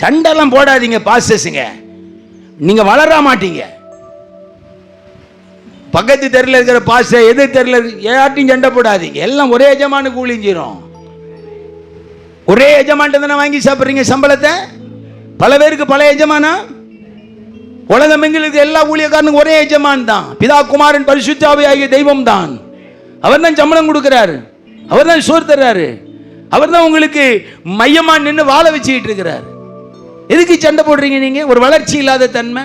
சண்டைலாம் போடாதீங்க பாஸ்டர்ஸுங்க நீங்க வளர மாட்டீங்க. பக்கத்து தெருல இருக்கிற பாஸ்டர் எது தெருல யார்ட்டையும் சண்டை போடாதீங்க. எல்லாம் ஒரே எஜமானு கூலிஞ்சிரும் ஒரே எஜமான்ட்ட தானே வாங்கி சாப்பிட்றீங்க சம்பளத்தை? பல பேருக்கு பல எஜமானா? உலகம் எங்களுக்கு எல்லா ஊழியக்காரனுக்கும் ஒரே எஜமான் தான். பிதா குமாரன் பரிசுத்தாவி ஆகிய தெய்வம் தான். அவர் தான் சம்பளம் கொடுக்கிறாரு. அவர் தான் சோறு தர்றாரு. அவர் தான் உங்களுக்கு மையமா நின்று வாழ வச்சுக்கிட்டு இருக்கிறாரு. எதுக்கு சண்டை போடுறீங்க நீங்க? ஒரு வளர்ச்சி இல்லாத தன்மை.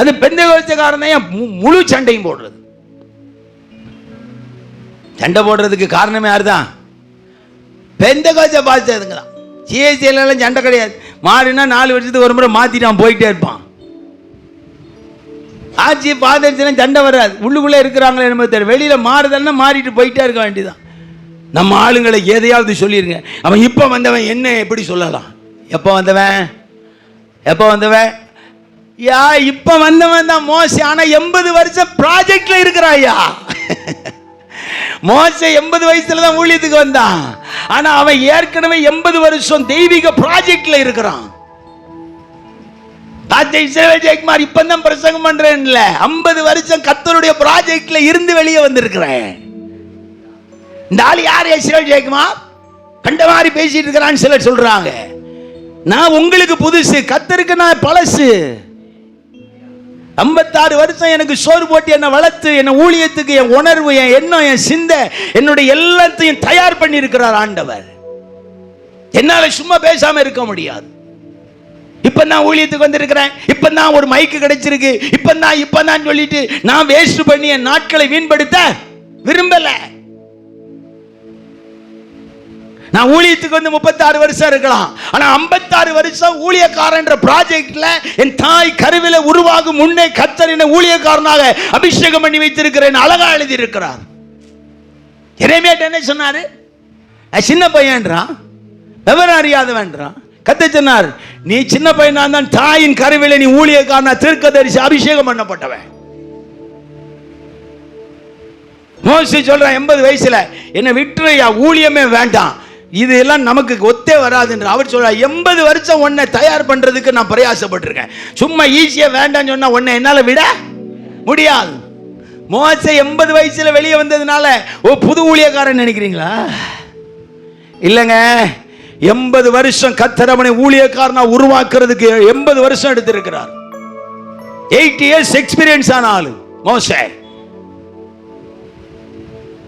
அது பெந்த தான் முழு சண்டையும் போடுறது? சண்டை போடுறதுக்கு காரணமே யார் தான் பெந்த கோச்ச பாய்ச்சதுங்க தான் சிஎஸ்சியிலலாம் சண்டை கிடையாது. மாறினா நாலு வருஷத்துக்கு ஒரு முறை மாற்றிட்டான் போயிட்டே இருப்பான். ஆட்சி பாதிச்சுனா சண்டை வராது. உள்ளுக்குள்ளே இருக்கிறாங்களே நம்ம தெரியும் வெளியில் மாறுதல்னா மாறிட்டு போயிட்டே இருக்க வேண்டியதான் நம்ம ஆளுங்களை எதையாவது சொல்லிடுங்க அவன் இப்போ வந்தவன் என்ன எப்படி சொல்லலாம்? எப்போ வந்தவன்? எப்போ வந்தவன்? யா இப்போ வந்தவன் தான் மோசி. ஆனால் எண்பது வருஷம் ப்ராஜெக்ட்ல இருக்கிறாயா? மோச எண்பது வயசுல தான் ஊழியத்துக்கு வந்தான். ஆனா அவன் ஏற்கனவே எண்பது வருஷம் தெய்வீக ப்ராஜெக்ட்ல இருக்கிறான். பாஸ்டர் இஸ்ரவேல் ஜெயக்குமார் இப்பதான் பிரசங்கம் பண்றேன்ல. ஐம்பது வருஷம் கத்தருடைய ப்ராஜெக்ட்ல இருந்து வெளியே வந்திருக்கிறேன். இந்த ஆள் யார்? இஸ்ரவேல் ஜெயக்குமார்? கண்ட மாதிரி பேசிட்டு இருக்கிறான்னு சிலர் சொல்றாங்க. நான் உங்களுக்கு புதுசு கத்தருக்கு நான் பழசு. ஐம்பத்தாறு வருஷம் எனக்கு சோறு போட்டு என்னை வளர்த்து என்னை ஊழியத்துக்கு என் உணர்வு என் எண்ணம் என் சிந்தை என்னுடைய எல்லாத்தையும் தயார் பண்ணி இருக்கிறார் ஆண்டவர். என்னால் சும்மா பேசாமல் இருக்க முடியாது. இப்போ நான் ஊழியத்துக்கு வந்திருக்கிறேன் இப்போ நான் ஒரு மைக்கு கிடைச்சிருக்கு இப்போ நான் இப்போ நான் சொல்லிட்டு நான் வேஸ்ட் பண்ணி என் நாட்களை வீண்படுத்த விரும்பலை. நான் ஊழியத்துக்கு வந்து முப்பத்தாறு வருஷம் இருக்கலாம். ஆனா ஐம்பத்தாறு வருஷம் ஊழியக்காரன்ற ப்ராஜெக்ட்ல என் தாய் கருவில உருவாகும் முன்னே கத்தரின ஊழியக்காரனாக அபிஷேகம் பண்ணி வைத்திருக்கிறேன் அழகா எழுதி இருக்கிறார் இறைமையாட்ட என்ன சொன்னாரு? சின்ன பையன்றான் விவரம் அறியாதவன்றான் கத்த சொன்னார் நீ சின்ன பையனா தான் தாயின் கருவில நீ ஊழியக்காரனா தீர்க்கதரிசி அபிஷேகம் பண்ணப்பட்டவன். மோசி சொல்றான் எண்பது வயசுல என்னை விட்டுறையா ஊழியமே வேண்டாம். இது எல்லாம் நமக்கு ஒத்தே வராதுன்ற அவர் சொல்ற எண்பது வருஷம் உன்னை தயார் பண்றதுக்கு நான் பிரயாசப்பட்டிருக்கேன். சும்மா ஈஸியா வேண்டாம்னு சொன்னா உன்னை என்னால விட முடியாது. மோச எண்பது வயசுல வெளியே வந்ததுனால ஓ புது ஊழியக்காரன் நினைக்கிறீங்களா? இல்லைங்க. எண்பது வருஷம் கத்தரவனை ஊழியக்காரனா உருவாக்குறதுக்கு எண்பது வருஷம் எடுத்திருக்கிறார். எயிட் இயர்ஸ் எக்ஸ்பீரியன்ஸ் ஆன ஆளு மோசே.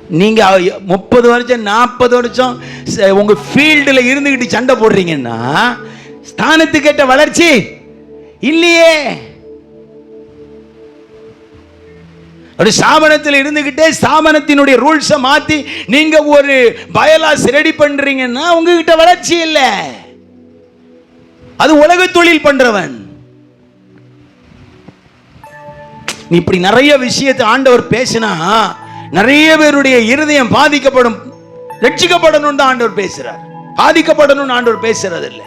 நீங்கள் முப்பது வருஷம் நாற்பது வருஷம் உங்கள் ஃபீல்டில் இருந்துக்கிட்டு சண்டை போடுறீங்கன்னா ஸ்தானத்துக்கேற்ற வளர்ச்சி இல்லையே. ஒரு ஸ்தாபனத்தில் இருந்துகிட்டே ஸ்தாபனத்தினுடைய ரூல்ஸை மாற்றி நீங்கள் ஒரு பயலாஸ் ரெடி பண்ணுறீங்கன்னா உங்ககிட்ட வளர்ச்சி இல்லை. அது உலக தொழில் பண்ணுறவன் நீ இப்படி நிறைய விஷயத்தை ஆண்டவர் பேசினா நிறைய பேருடைய இருதயம் பாதிக்கப்படும் ரட்சிக்கப்படணும் தான் ஆண்டவர் பேசுறார். பாதிக்கப்படணும்னு ஆண்டவர் பேசுறது இல்லை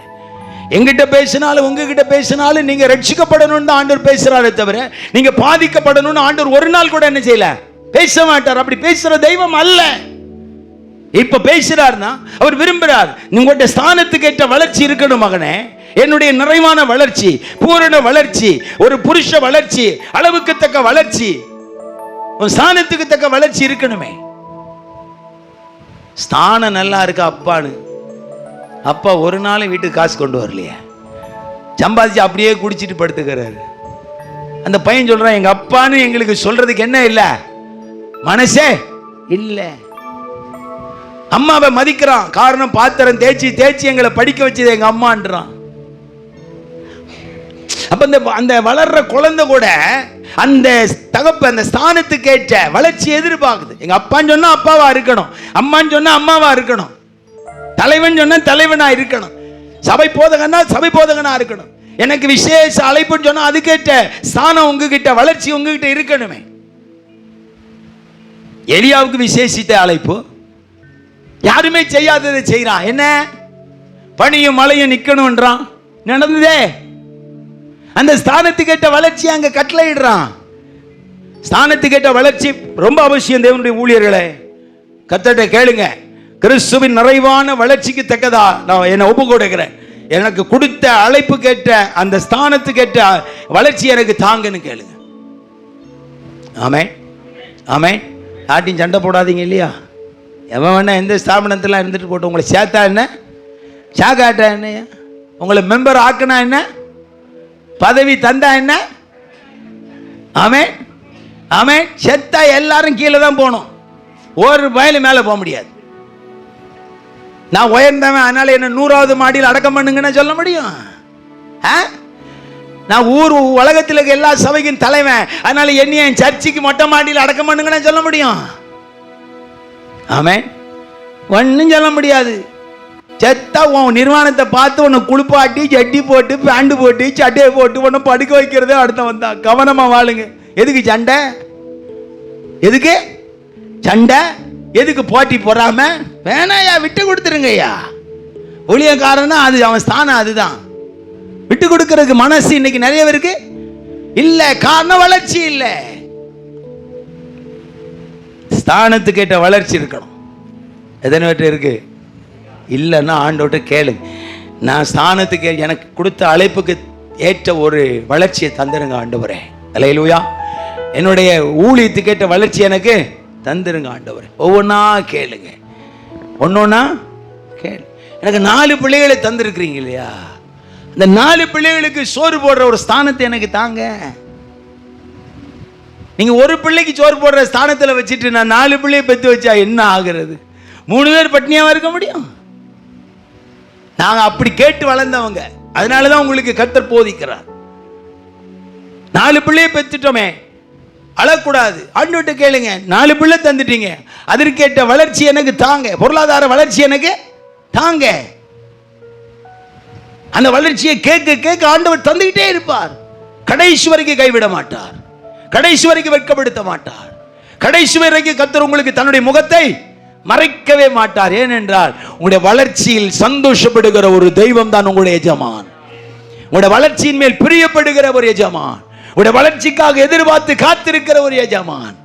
எங்கிட்ட பேசினாலும் உங்ககிட்ட பேசினாலும் நீங்க ரட்சிக்கப்படணும்னு தான் ஆண்டவர் பேசுறாரே தவிர நீங்க பாதிக்கப்படணும்னு ஆண்டவர் ஒரு நாள் கூட என்ன செய்யல? பேச மாட்டார். அப்படி பேசுற தெய்வம் அல்ல. இப்ப பேசுறாருன்னா அவர் விரும்புறார் உங்கள்கிட்ட ஸ்தானத்துக்கு ஏற்ற வளர்ச்சி இருக்கணும் மகனே. என்னுடைய நிறைவான வளர்ச்சி பூரண வளர்ச்சி ஒரு புருஷ வளர்ச்சி அளவுக்கு தக்க வளர்ச்சி. உன் ஸ்தானத்துக்கு தக்க வளர்ச்சி இருக்கணுமே. ஸ்தானம் நல்லா இருக்கா அப்பான்னு. அப்பா ஒரு நாளும் வீட்டுக்கு காசு கொண்டு வரலையே. சம்பாதிச்சு அப்படியே குடிச்சிட்டு படுத்துக்கிறாரு. அந்த பையன் சொல்றான் எங்க அப்பான்னு எங்களுக்கு சொல்றதுக்கு என்ன இல்லை? மனசே இல்லை. அம்மாவை மதிக்கிறான். காரணம் பாத்திரம் தேய்ச்சி தேய்ச்சி எங்களை படிக்க வச்சது எங்க அம்மான்றான். அப்போ அந்த அந்த வளர்ற குழந்தை கூட அந்த தகப்பு அந்த ஸ்தானத்துக்கு ஏற்ற வளர்ச்சி எதிர்பார்க்குது. எங்கள் அப்பான்னு சொன்னால் அப்பாவாக இருக்கணும். அம்மான்னு சொன்னால் அம்மாவாக இருக்கணும். தலைவன் சொன்னால் தலைவனாக இருக்கணும். சபை போதகன்னா சபை போதகனாக இருக்கணும். எனக்கு விசேஷ அழைப்புன்னு சொன்னால் அதுக்கேற்ற ஸ்தானம் உங்ககிட்ட வளர்ச்சி உங்ககிட்ட இருக்கணுமே. எலியாவுக்கு விசேஷித்த அழைப்பு. யாருமே செய்யாததை செய்கிறான் என்ன? பனியும் மழையும் நிற்கணுன்றான் நடந்ததே. அந்த ஸ்தானத்துக்கு ஏற்ற வளர்ச்சி அங்க கட்டளையிடுறான். ஸ்தானத்துக்கு ஏற்ற வளர்ச்சி ரொம்ப அவசியம் தேவனுடைய ஊழியர்களே. கத்தட்ட கேளுங்க. கிறிஸ்துவின் நிறைவான வளர்ச்சிக்கு தக்கதா? நான் என்னை ஒப்பு கொடுக்கிறேன் எனக்கு கொடுத்த அழைப்பு கேட்ட அந்த ஸ்தானத்துக்கு வளர்ச்சி எனக்கு தாங்கன்னு கேளுங்க. ஆமே ஆமே யார்ட்டையும் சண்டை போடாதீங்க இல்லையா? எவன் வேணா எந்த ஸ்தாபனத்தில் இருந்துட்டு போட்டு உங்களை சேர்த்தா என்ன? சாக்காட்டா என்ன? உங்களை மெம்பர் ஆக்குனா என்ன? பதவி தந்தா என்ன? ஆமே ஆமே செத்தா எல்லாரும் கீழே தான் போகணும். ஒரு வயலு மேலே போக முடியாது. நான் உயர்ந்தவன் அதனால என்ன நூறாவது மாடியில் அடக்கம் பண்ணுங்கன்னு சொல்ல முடியும்? ஆ? நான் ஊர் உலகத்தில் இருக்க எல்லா சபைக்கும் தலைவன். அதனால என்னைய என் சர்ச்சுக்கு மொட்டை மாடியில் அடக்கம் பண்ணுங்கன்னு சொல்ல முடியும்? ஆமே ஒன்றும் சொல்ல முடியாது. செத்தா உன் நிர்வாணத்தை பார்த்து உன்னை குளிப்பாட்டி ஜட்டி போட்டு பேண்டு போட்டு சட்டையை போட்டு உன்னை படுக்க வைக்கிறதே அடுத்த வந்தா. கவனமா வாழுங்க. எதுக்கு சண்டை? எதுக்கு? சண்டை? எதுக்கு போட்டி போடாம? வேணாயா விட்டு கொடுத்துருங்கய்யா. ஊழியக்காரன்னா அது அவன் ஸ்தானம் அதுதான். விட்டு கொடுக்கறதுக்கு மனசு இன்னைக்கு நிறைய பேருக்கு இல்ல காரணம் வளர்ச்சி இல்ல. ஸ்தானத்துக்கு வளர்ச்சி இருக்கணும். எத்தனை இருக்கு? இல்லைன்னா ஆண்டோட்ட கேளுங்க நான் ஸ்தானத்துக்கு எனக்கு கொடுத்த அழைப்புக்கு ஏற்ற ஒரு வளர்ச்சியை தந்துருங்க ஆண்டவரே. அலையிலூயா. என்னுடைய ஊழியத்துக்கு ஏற்ற வளர்ச்சி எனக்கு தந்துருங்க ஆண்டவரே. ஒவ்வொன்றா கேளுங்க. ஒன்றொன்னா கேளு. எனக்கு நாலு பிள்ளைகளை தந்துருக்குறீங்க இல்லையா? அந்த நாலு பிள்ளைகளுக்கு சோறு போடுற ஒரு ஸ்தானத்தை எனக்கு தாங்க. நீங்கள் ஒரு பிள்ளைக்கு சோறு போடுற ஸ்தானத்தில் வச்சுட்டு நான் நாலு பிள்ளையை பெற்று வச்சா என்ன ஆகிறது? மூணு பேர் பட்னியாவா இருக்க முடியும்? நாங்கள் அப்படி கேட்டு வளர்ந்தவங்க. அதனால தான் உங்களுக்கு கத்தர் போதிக்கிறார். நாலு பிள்ளையை பெற்றுட்டோமே. அழக்கூடாது. ஆண்டுகிட்ட கேளுங்க. நாலு பிள்ளை தந்துட்டீங்க. அதற்கேற்ற வளர்ச்சி எனக்கு தாங்க. பொருளாதார வளர்ச்சி எனக்கு தாங்க. அந்த வளர்ச்சியை கேட்க கேட்க ஆண்டவர் தந்துக்கிட்டே இருப்பார். கடைசி வரைக்கும் கைவிட மாட்டார். கடைசி வரைக்கும் வெட்கப்படுத்த மாட்டார். கடைசி வரைக்கும் கத்தர் உங்களுக்கு தன்னுடைய முகத்தை மறைக்கவே மாட்டார். ஏனென்றால் உங்களுடைய வளர்ச்சியில் சந்தோஷப்படுகிற ஒரு தெய்வம் தான் உங்களுடைய எஜமான். உங்களுடைய வளர்ச்சியின் மேல் பிரியப்படுகிற ஒரு எஜமான். உங்களுடைய வளர்ச்சிக்காக எதிர்பார்த்து காத்திருக்கிற ஒரு எஜமான்.